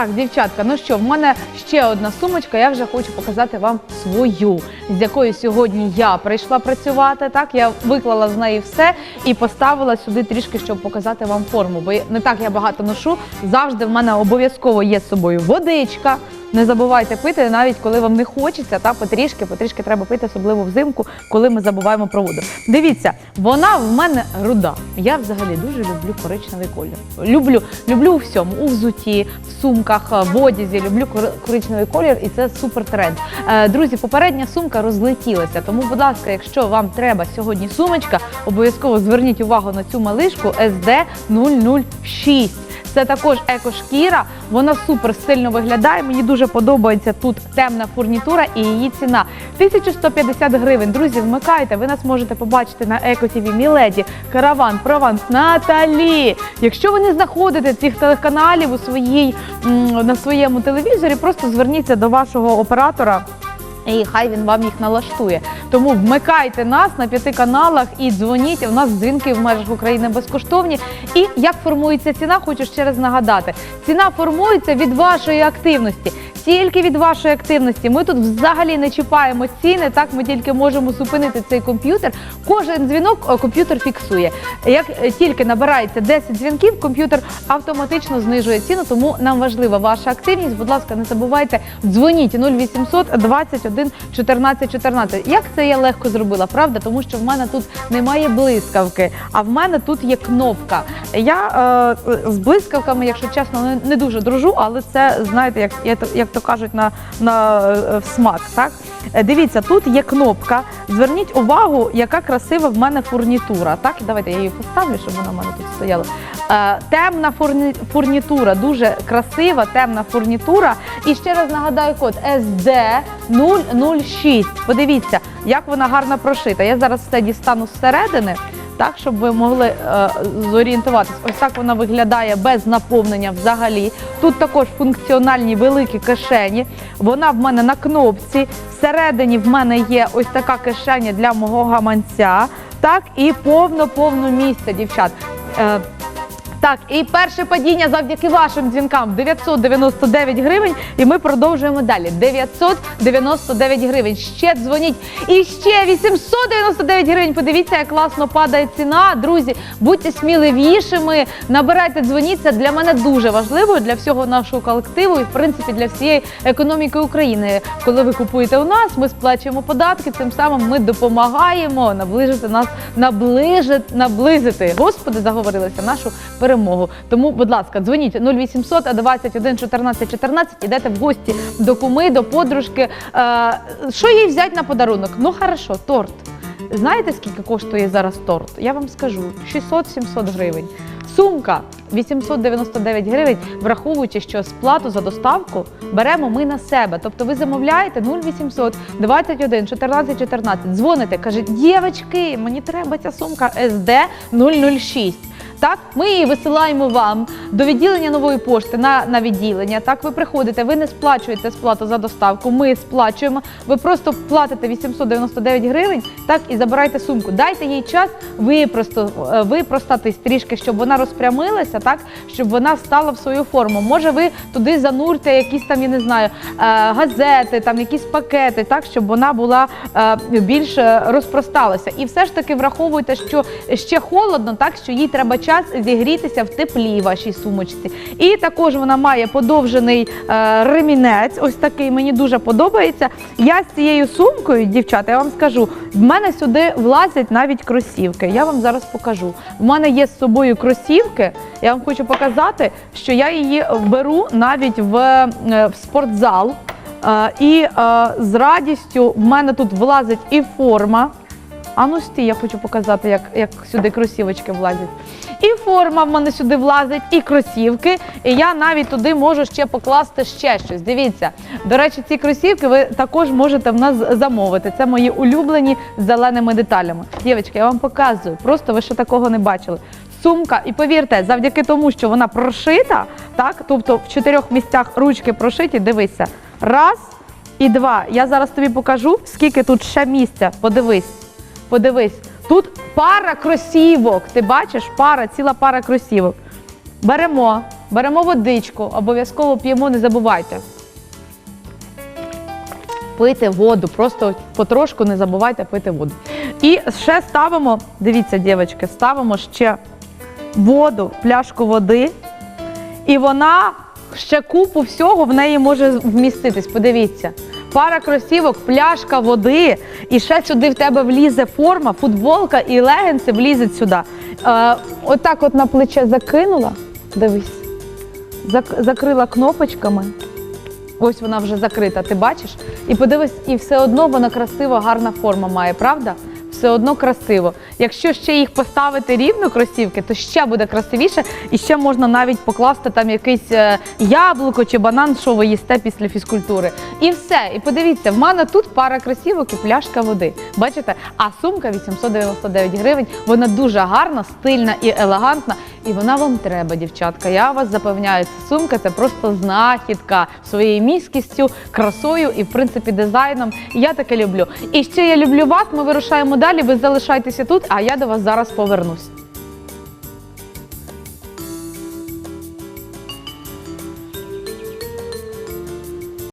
Так, дівчатка, ну що, в мене ще одна сумочка. Я вже хочу показати вам свою, з якою сьогодні я прийшла працювати. Так, я виклала з неї все і поставила сюди трішки, щоб показати вам форму. Бо не так я багато ношу. Завжди в мене обов'язково є з собою водичка. Не забувайте пити, навіть коли вам не хочеться, та потрішки, потрішки треба пити, особливо взимку, коли ми забуваємо про воду. Дивіться, вона в мене руда. Я взагалі дуже люблю коричневий колір. Люблю, люблю у всьому, у взуті, в сумках, в одязі. Люблю кор- коричневий колір, і це супер тренд. Е, Друзі, попередня сумка розлетілася. Тому, будь ласка, якщо вам треба сьогодні сумочка, обов'язково зверніть увагу на цю малишку SD 006. Це також екошкіра, вона супер стильно виглядає. Мені дуже подобається тут темна фурнітура і її ціна 1150 гривень. Друзі, вмикайте. Ви нас можете побачити на екотіві Міледі, Караван, Прованс, Наталі. Якщо ви не знаходите цих телеканалів у своїй на своєму телевізорі, просто зверніться до вашого оператора. І хай він вам їх налаштує. Тому вмикайте нас на п'яти каналах і дзвоніть. У нас дзвінки в межах України безкоштовні. І як формується ціна, хочу ще раз нагадати. Ціна формується від вашої активності. Тільки від вашої активності. Ми тут взагалі не чіпаємо ціни. Так ми тільки можемо зупинити цей комп'ютер. Кожен дзвінок е, комп'ютер фіксує. Як е, тільки набирається 10 дзвінків, комп'ютер автоматично знижує ціну. Тому нам важлива ваша активність. Будь ласка, не забувайте дзвоніть 0800 21 14 14. Як це я легко зробила? Правда, тому що в мене тут немає блискавки, а в мене тут є кнопка. Я е, з блискавками, якщо чесно, не, дуже дружу, але це знаєте, як, як, як то кажуть, на, на е, смак. Так Е, дивіться, тут є кнопка. Зверніть увагу, яка красива в мене фурнітура. Так, давайте я її поставлю, щоб вона в мене тут стояла. Е, темна фурні, фурнітура, дуже красива, темна фурнітура. І ще раз нагадаю код SD 006. Подивіться, як вона гарно прошита. Я зараз все дістану зсередини. Так, щоб ви могли е, зорієнтуватись. Ось так вона виглядає без наповнення взагалі. Тут також функціональні великі кишені. Вона в мене на кнопці. Всередині в мене є ось така кишеня для мого гаманця. Так, і повно-повно місця, дівчат. Е, так, і перше падіння завдяки вашим дзвінкам 999 гривень. І ми продовжуємо далі. 999 гривень. Ще дзвоніть. І ще 899 гривень. Подивіться, як класно падає ціна. Друзі, будьте сміливішими, набирайте, дзвоніть. Це для мене дуже важливо для всього нашого колективу і в принципі для всієї економіки України. Коли ви купуєте у нас, ми сплачуємо податки. Тим самим ми допомагаємо наближити нас, наближити, наблизити. Господи, заговорилися нашу перемогу. Тому, будь ласка, дзвоніть 0800 21 14 14, ідете в гості до куми, до подружки. Е, що їй взяти на подарунок? Ну хорошо, торт. Знаєте, скільки коштує зараз торт? Я вам скажу 600-700 гривень. Сумка 899 гривень, враховуючи, що сплату за доставку беремо ми на себе. Тобто ви замовляєте 0800 21 14 14, дзвоните, кажете, дівчатки, мені треба ця сумка SD 006. Так, ми її висилаємо вам до відділення нової пошти на, на відділення. Так, ви приходите, ви не сплачуєте сплату за доставку. Ми сплачуємо. Ви просто платите 899 гривень, так і забирайте сумку. Дайте їй час випросто, е, випростатись трішки, щоб вона розпрямилася, так щоб вона стала в свою форму. Може, ви туди занурте якісь там, я не знаю, е, газети, там якісь пакети, так щоб вона була е, більш розпросталася. І все ж таки враховуйте, що ще холодно, так що їй треба час зігрітися в теплій вашій сумочці. І також вона має подовжений е, ремінець. Ось такий мені дуже подобається. Я з цією сумкою, дівчата, я вам скажу, в мене сюди влазять навіть кросівки. Я вам зараз покажу. В мене є з собою кросівки. Я вам хочу показати, що я її беру навіть в, е, в спортзал. Е, І з радістю в мене тут влазить і форма. А ну стій, я хочу показати, як, як сюди кросівочки влазять. І форма в мене сюди влазить, і кросівки. І я навіть туди можу ще покласти ще щось. Дивіться. До речі, ці кросівки ви також можете в нас замовити. Це мої улюблені зеленими деталями. Дівчатки, я вам показую. Просто ви ще такого не бачили. Сумка, і повірте, завдяки тому, що вона прошита, так, тобто в чотирьох місцях ручки прошиті, дивися. Раз і два. Я зараз тобі покажу, скільки тут ще місця. Подивись. Подивись, тут пара кросівок. Ти бачиш, пара, ціла пара кросівок. Беремо, беремо водичку, обов'язково п'ємо, не забувайте. Пийте воду, просто потрошку не забувайте пити воду. І ще ставимо, дивіться, дівчатки, ставимо ще воду, пляшку води, і вона ще купу всього в неї може вміститись. Подивіться. Пара кросівок, пляшка води, і ще сюди в тебе влізе форма, футболка і легенси влізуть сюди. Е, отак от на плече закинула. Дивись. Зак- закрила кнопочками. Ось вона вже закрита, ти бачиш? І подивись, і все одно вона красива, гарна форма має, правда? Все одно красиво. Якщо ще їх поставити рівно кросівки, то ще буде красивіше, і ще можна навіть покласти там якесь е, яблуко чи банан, що ви їсте після фізкультури. І все. І подивіться, в мене тут пара кросівок і пляшка води. Бачите? А сумка 899 гривень. Вона дуже гарна, стильна і елегантна. І вона вам треба, дівчатка. Я вас запевняю, ця сумка це просто знахідка своєю міськістю, красою і, в принципі, дизайном. Я таке люблю. І ще я люблю вас. Ми вирушаємо далі. Ви залишайтеся тут, а я до вас зараз повернусь.